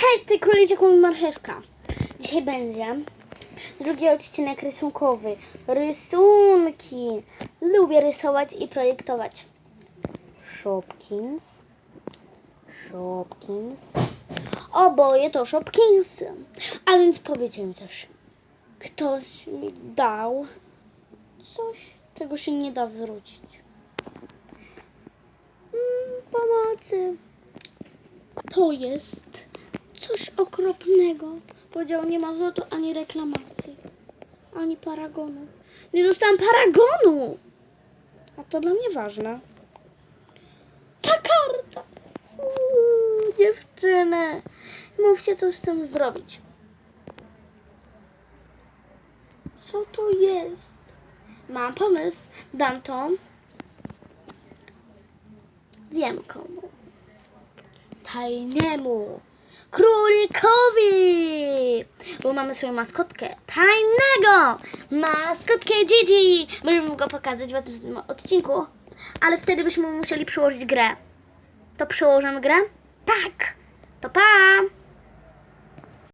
Hej, ty króliczku marchewka. Dzisiaj będzie drugi odcinek rysunkowy. Rysunki. Lubię rysować i projektować. Shopkins. Shopkins. Oboje to Shopkinsy. A więc powiecie mi też. Ktoś mi dał coś, czego się nie da zwrócić. Mm, pomocy. To jest coś okropnego. Powiedział, nie ma zwrotu ani reklamacji, ani paragonu. Nie dostałam paragonu! A to dla mnie ważne. Ta karta! Uuu, dziewczyny, mówcie, co z tym zrobić. Co to jest? Mam pomysł. Dam to. Wiem komu tajnemu królikowi, bo mamy swoją maskotkę tajnego, maskotkę Gigi. Możemy go pokazać w następnym odcinku, ale wtedy byśmy musieli przyłożyć grę. To przyłożymy grę? Tak. To pa!